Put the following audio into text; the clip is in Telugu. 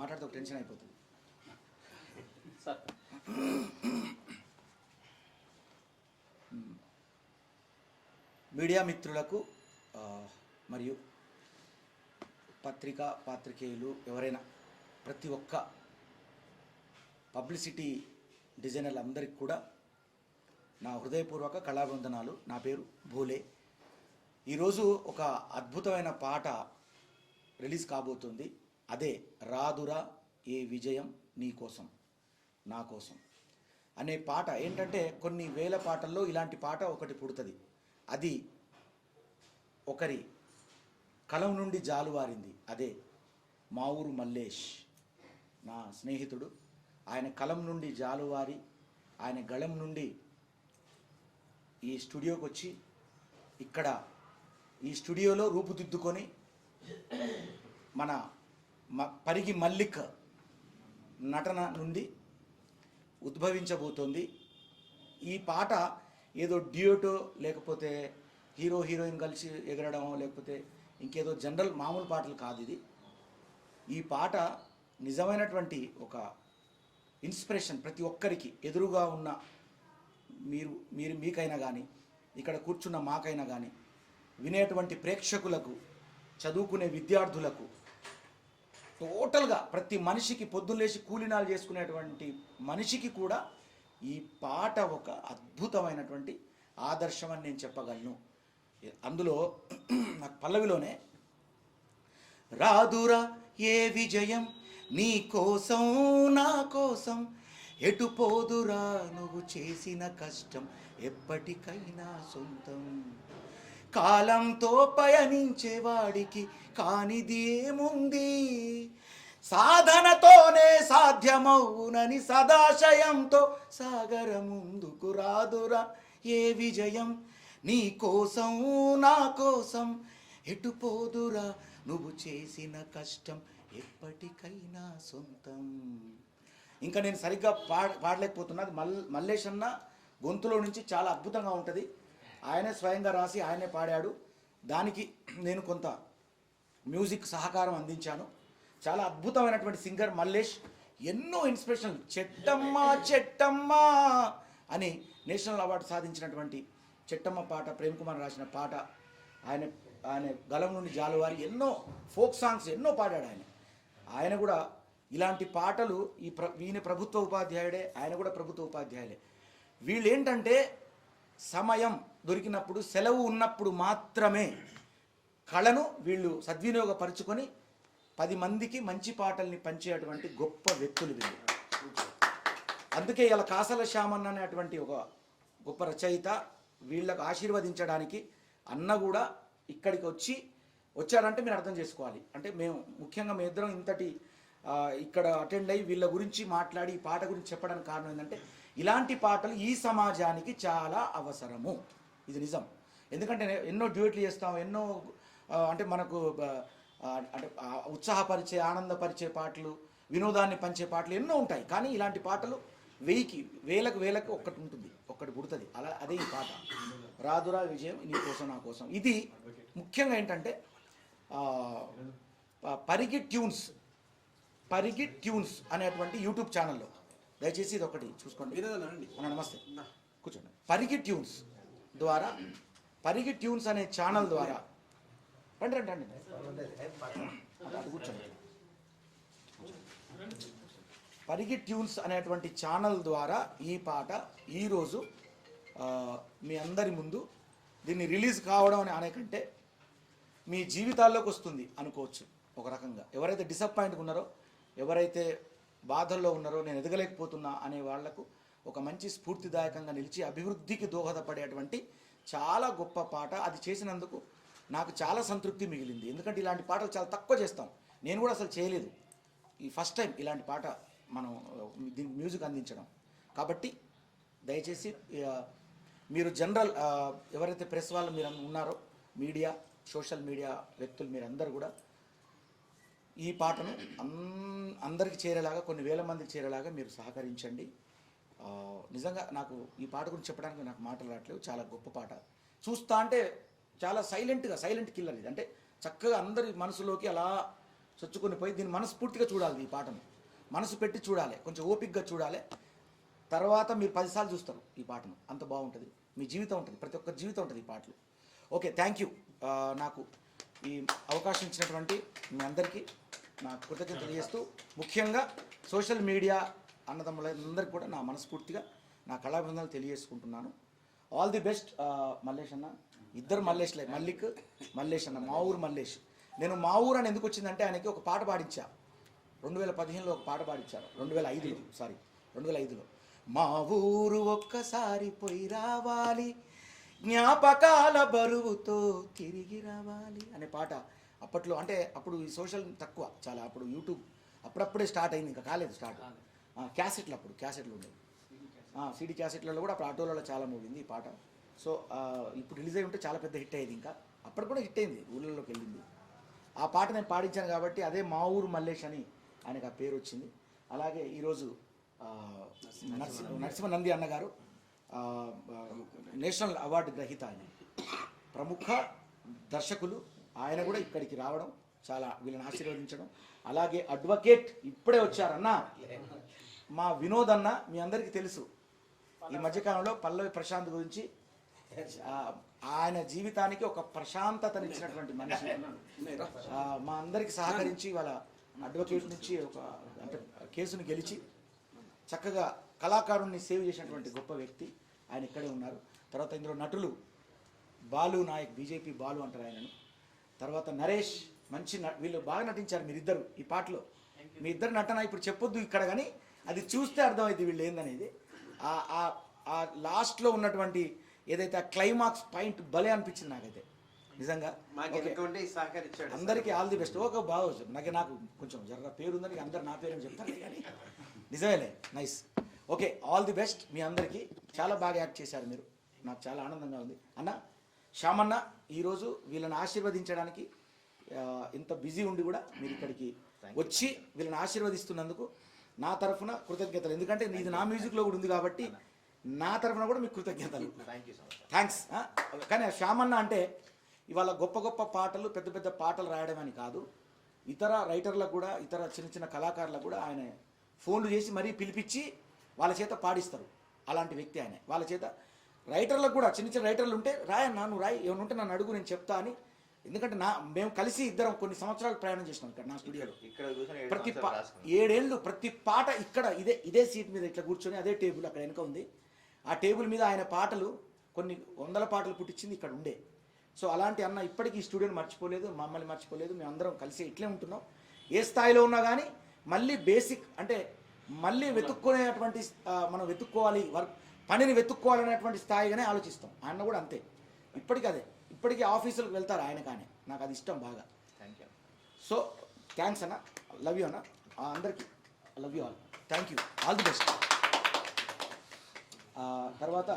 మాట్లాడితే ఒక టెన్షన్ అయిపోతుంది. సార్. మీడియా మిత్రులకు మరియు పత్రికా పాత్రికేయులు ఎవరైనా ప్రతి ఒక్క పబ్లిసిటీ డిజైనర్లు అందరికి కూడా నా హృదయపూర్వక కళావందనాలు. నా పేరు భూలే. ఈరోజు ఒక అద్భుతమైన పాట రిలీజ్ కాబోతుంది. అదే రాదురా ఏ విజయం నీ కోసం నా కోసం అనే పాట. ఏంటంటే కొన్ని వేల పాటల్లో ఇలాంటి పాట ఒకటి పుడుతుంది. అది ఒకరి కలం నుండి జాలువారింది. అదే మా ఊరు మల్లేష్ నా స్నేహితుడు. ఆయన కలం నుండి జాలువారి ఆయన గళం నుండి ఈ స్టూడియోకి వచ్చి ఇక్కడ ఈ స్టూడియోలో రూపుదిద్దుకొని మన పరిగి మల్లిక్ నటన నుండి ఉద్భవించబోతోంది. ఈ పాట ఏదో డ్యూటో లేకపోతే హీరో హీరోయిన్ కలిసి ఎగరడం లేకపోతే ఇంకేదో జనరల్ మామూలు పాటలు కాదు ఇది. ఈ పాట నిజమైనటువంటి ఒక ఇన్స్పిరేషన్ ప్రతి ఒక్కరికి ఎదురుగా ఉన్న మీరు మీరు మీకైనా కానీ ఇక్కడ కూర్చున్న మాకైనా కానీ వినేటువంటి ప్రేక్షకులకు చదువుకునే విద్యార్థులకు టోటల్గా ప్రతి మనిషికి పొద్దున్నేసి కూలినాలు చేసుకునేటువంటి మనిషికి కూడా ఈ పాట ఒక అద్భుతమైనటువంటి ఆదర్శం అని నేను చెప్పగలను. అందులో నాకు పల్లవిలోనే రాదురా ఏ విజయం నీ కోసం నా కోసం ఎటు పోదురా నువ్వు చేసిన కష్టం ఎప్పటికైనా సొంతం. కాలంతో పయనించేవాడికి కానిది ఏముంది సాధనతోనే సాధ్యమవునని సదాశయంతో సాగర ముందుకు రాదురా ఏ విజయం? నీ కోసం నా కోసం ఎటుపోదురా నువ్వు చేసిన కష్టం ఎప్పటికైనా సొంతం. ఇంకా నేను సరిగ్గా పాడ పాడలేకపోతున్నా. అది మల్ మల్లేష్ అన్న గొంతులో నుంచి చాలా అద్భుతంగా ఉంటుంది. ఆయనే స్వయంగా రాసి ఆయనే పాడాడు. దానికి నేను కొంత మ్యూజిక్ సహకారం అందించాను. చాలా అద్భుతమైనటువంటి సింగర్ మల్లేష్. ఎన్నో ఇన్స్పిరేషన్. చెట్టమ్మ చెట్టమ్మ అని నేషనల్ అవార్డు సాధించినటువంటి చెట్టమ్మ పాట ప్రేమ్ కుమార్ రాసిన పాట. ఆయన ఆయన గలం నుండి జాలువారి ఎన్నో ఫోక్ సాంగ్స్ ఎన్నో పాడాడు ఆయన. ఆయన కూడా ఇలాంటి పాటలు ఈ ప్ర ఈయన ప్రభుత్వ ఉపాధ్యాయుడే ఆయన కూడా ప్రభుత్వ ఉపాధ్యాయులే. వీళ్ళు ఏంటంటే సమయం దొరికినప్పుడు సెలవు ఉన్నప్పుడు మాత్రమే కళను వీళ్ళు సద్వినియోగపరుచుకొని పది మందికి మంచి పాటల్ని పంచేటువంటి గొప్ప వ్యక్తులు వీళ్ళు. అందుకే ఇలా కాసల శ్యామన్న అనేటువంటి ఒక గొప్ప రచయిత వీళ్ళకు ఆశీర్వదించడానికి అన్న కూడా ఇక్కడికి వచ్చి వచ్చాడంటే మీరు అర్థం చేసుకోవాలి. అంటే మేము ముఖ్యంగా మీ ఇద్దరం ఇంతటి ఇక్కడ అటెండ్ అయ్యి వీళ్ళ గురించి మాట్లాడి ఈ పాట గురించి చెప్పడానికి కారణం ఏంటంటే ఇలాంటి పాటలు ఈ సమాజానికి చాలా అవసరము. ఇది నిజం. ఎందుకంటే ఎన్నో డ్యూట్లు చేస్తాం ఎన్నో అంటే మనకు అంటే ఉత్సాహపరిచే ఆనందపరిచే పాటలు వినోదాన్ని పంచే పాటలు ఎన్నో ఉంటాయి. కానీ ఇలాంటి పాటలు వెయ్యికి వేలకు వేలకు ఒక్కటి ఉంటుంది. ఒక్కటి పుడుతుంది. అలా అదే ఈ పాట. రాదురా విజయం నీ కోసం నా కోసం. ఇది ముఖ్యంగా ఏంటంటే పరిగి ట్యూన్స్ పరిగి ట్యూన్స్ అనేటువంటి యూట్యూబ్ ఛానల్లో. దయచేసి ఇది ఒకటి చూసుకోండి నమస్తే. కూర్చోండి. పరిగి ట్యూన్స్ ద్వారా పరిగి ట్యూన్స్ అనే ఛానల్ ద్వారా. రండి రండి రండి. కూర్చోండి. పరిగి ట్యూన్స్ అనేటువంటి ఛానల్ ద్వారా ఈ పాట ఈరోజు మీ అందరి ముందు దీన్ని రిలీజ్ కావడం అని అనే కంటే మీ జీవితాల్లోకి వస్తుంది అనుకోవచ్చు ఒక రకంగా. ఎవరైతే డిసప్పాయింట్గా ఉన్నారో ఎవరైతే బాధల్లో ఉన్నారో నేను ఎదగలేకపోతున్నా అనే వాళ్ళకు ఒక మంచి స్ఫూర్తిదాయకంగా నిలిచి అభివృద్ధికి దోహదపడేటువంటి చాలా గొప్ప పాట అది చేసినందుకు నాకు చాలా సంతృప్తి మిగిలింది. ఎందుకంటే ఇలాంటి పాటలు చాలా తక్కువ చేస్తాం. నేను కూడా అసలు చేయలేదు. ఈ ఫస్ట్ టైం ఇలాంటి పాట మనం దీని మ్యూజిక్ అందించడం. కాబట్టి దయచేసి మీరు జనరల్ ఎవరైతే ప్రెస్ వాళ్ళు మీరు ఉన్నారో మీడియా సోషల్ మీడియా వ్యక్తులు మీరందరూ కూడా ఈ పాటను అందరికి చేరేలాగా కొన్ని వేల మందికి చేరేలాగా మీరు సహకరించండి. నిజంగా నాకు ఈ పాట గురించి చెప్పడానికి నాకు మాటలు రావట్లేవు. చాలా గొప్ప పాట. చూస్తా అంటే చాలా సైలెంట్గా సైలెంట్ కిల్లర్ ఇది. అంటే చక్కగా అందరి మనసులోకి అలా చొచ్చుకొని పోయి దీన్ని మనస్ఫూర్తిగా చూడాలి ఈ పాటను. మనసు పెట్టి చూడాలి. కొంచెం ఓపిక్గా చూడాలి. తర్వాత మీరు పదిసార్లు చూస్తారు ఈ పాటను. అంత బాగుంటుంది. మీ జీవితం ఉంటుంది. ప్రతి ఒక్క జీవితం ఉంటుంది ఈ పాటలు. Okay thank you. నాకు ఈ అవకాశం ఇచ్చినటువంటి మీ అందరికీ నా కృతజ్ఞత తెలియజేస్తూ ముఖ్యంగా సోషల్ మీడియా అన్నదమ్ములందరికీ కూడా నా మనస్ఫూర్తిగా నా కళాభిందాలు తెలియజేసుకుంటున్నాను. ఆల్ ది బెస్ట్ మల్లేష్ అన్న. ఇద్దరు మల్లేష్లే. మల్లిక్ మల్లేష్ అన్న. మా ఊరు మల్లేష్. నేను మా ఊరు అని ఎందుకు వచ్చిందంటే ఆయనకి ఒక పాట పాడించా. రెండు వేల పదిహేనులో ఒక పాట పాడించారు రెండు వేల ఐదులో సారీ రెండు వేల ఐదులో. మా ఊరు ఒక్కసారి పోయి రావాలి. జ్ఞాపకాల బరువుతో తిరిగి రావాలి అనే పాట. అప్పట్లో అంటే అప్పుడు ఈ సోషల్ తక్కువ చాలా అప్పుడు యూట్యూబ్ అప్పుడప్పుడే స్టార్ట్ అయింది ఇంకా కాలేదు స్టార్ట్ క్యాసెట్లు అప్పుడు క్యాసెట్లు ఉండేవి. సిడి క్యాసెట్లలో కూడా అప్పుడు ఆటోలలో చాలా మోగింది ఈ పాట. సో ఇప్పుడు రిలీజ్ అయి ఉంటే చాలా పెద్ద హిట్ అయ్యేది ఇంకా. అప్పుడు కూడా హిట్ అయింది ఊళ్ళలోకి వెళ్ళింది. ఆ పాట నేను పాడించాను కాబట్టి అదే మా ఊరు మల్లేష్ అని ఆయనకు ఆ పేరు వచ్చింది. అలాగే ఈరోజు నరసింహ నరసింహ నంది. అన్నగారు నేషనల్ అవార్డు గ్రహీత ఆయన. ప్రముఖ దర్శకులు ఆయన కూడా ఇక్కడికి రావడం చాలా వీళ్ళని ఆశీర్వదించడం. అలాగే అడ్వకేట్ ఇప్పుడే వచ్చారన్నా మా వినోద్ అన్న మీ అందరికీ తెలుసు. ఈ మధ్యకాలంలో పల్లవి ప్రశాంత్ గురించి ఆయన జీవితానికి ఒక ప్రశాంతతనిచ్చినటువంటి మనిషి. మా అందరికి సహకరించి వాళ్ళ అడ్వకేట్ నుంచి ఒక అంటే కేసును గెలిచి చక్కగా కళాకారుణ్ణి సేవ్ చేసినటువంటి గొప్ప వ్యక్తి. ఆయన ఇక్కడే ఉన్నారు. తర్వాత ఇందులో నటులు బాలు నాయక్ బీజేపీ బాలు అంటారు ఆయనను. తర్వాత నరేష్ మంచి వీళ్ళు బాగా నటించారు మీరిద్దరు ఈ పాటలో. మీ ఇద్దరు నటన ఇప్పుడు చెప్పొద్దు ఇక్కడ కానీ అది చూస్తే అర్థమైంది వీళ్ళు ఏందనేది. ఆ లాస్ట్లో ఉన్నటువంటి ఏదైతే ఆ క్లైమాక్స్ పాయింట్ భలే అనిపించింది నాకైతే. నిజంగా? అందరికీ ఆల్ ది బెస్ట్. ఓకే బాగా నాకు నాకు కొంచెం జర పేరు ఉందని అందరు నా పేరు చెప్తారు కానీ నిజమేలే nice. Okay all the best మీ అందరికీ. చాలా బాగా యాక్ట్ చేశారు మీరు. నాకు చాలా ఆనందంగా ఉంది. అన్న శ్యామన్న ఈరోజు వీళ్ళని ఆశీర్వదించడానికి ఇంత బిజీ ఉండి కూడా మీరు ఇక్కడికి వచ్చి వీళ్ళని ఆశీర్వదిస్తున్నందుకు నా తరఫున కృతజ్ఞతలు. ఎందుకంటే ఇది నా మ్యూజిక్లో కూడా ఉంది కాబట్టి నా తరఫున కూడా మీకు కృతజ్ఞతలు. థ్యాంక్స్ కానీ శ్యామన్న అంటే ఇవాళ గొప్ప గొప్ప పాటలు పెద్ద పెద్ద పాటలు రాయడం అని కాదు. ఇతర రైటర్లకు కూడా ఇతర చిన్న చిన్న కళాకారులకు కూడా ఆయన ఫోన్లు చేసి మరీ పిలిపించి వాళ్ళ చేత పాడిస్తారు. అలాంటి వ్యక్తి ఆయన. వాళ్ళ చేత రైటర్లకు కూడా చిన్న చిన్న రైటర్లు ఉంటే రాయన్నా నువ్వు రాయి ఏమైనా ఉంటే నన్ను అడుగు నేను చెప్తా అని. ఎందుకంటే నా మేము కలిసి ఇద్దరం కొన్ని సంవత్సరాలు ప్రయాణం చేసినాం ఇక్కడ నా స్టూడియోలో ఇక్కడ ప్రతి. ఏడేళ్ళు ప్రతి పాట ఇక్కడ ఇదే ఇదే సీట్ మీద ఇట్లా కూర్చొని అదే టేబుల్ అక్కడ వెనక ఉంది. ఆ టేబుల్ మీద ఆయన పాటలు కొన్ని వందల పాటలు పుట్టించింది ఇక్కడ ఉండే. సో అలాంటి అన్న ఇప్పటికీ ఈ స్టూడియోని మర్చిపోలేదు మమ్మల్ని మర్చిపోలేదు మేము అందరం కలిసి ఇట్లే ఉంటున్నాం. ఏ స్థాయిలో ఉన్నా కానీ మళ్ళీ బేసిక్ అంటే మళ్ళీ వెతుక్కునేటువంటి మనం వెతుక్కోవాలి వర్క్ పనిని వెతుక్కోవాలనేటువంటి స్థాయిగానే ఆలోచిస్తాం. ఆయన కూడా అంతే. ఇప్పటికీ అదే. ఇప్పటికీ ఆఫీసులకు వెళ్తారు ఆయన కానీ. నాకు అది ఇష్టం బాగా. థ్యాంక్ యూ సో థ్యాంక్స్ అన్న. లవ్ యూ అన్న. అందరికీ love you all. Thank you all the best తర్వాత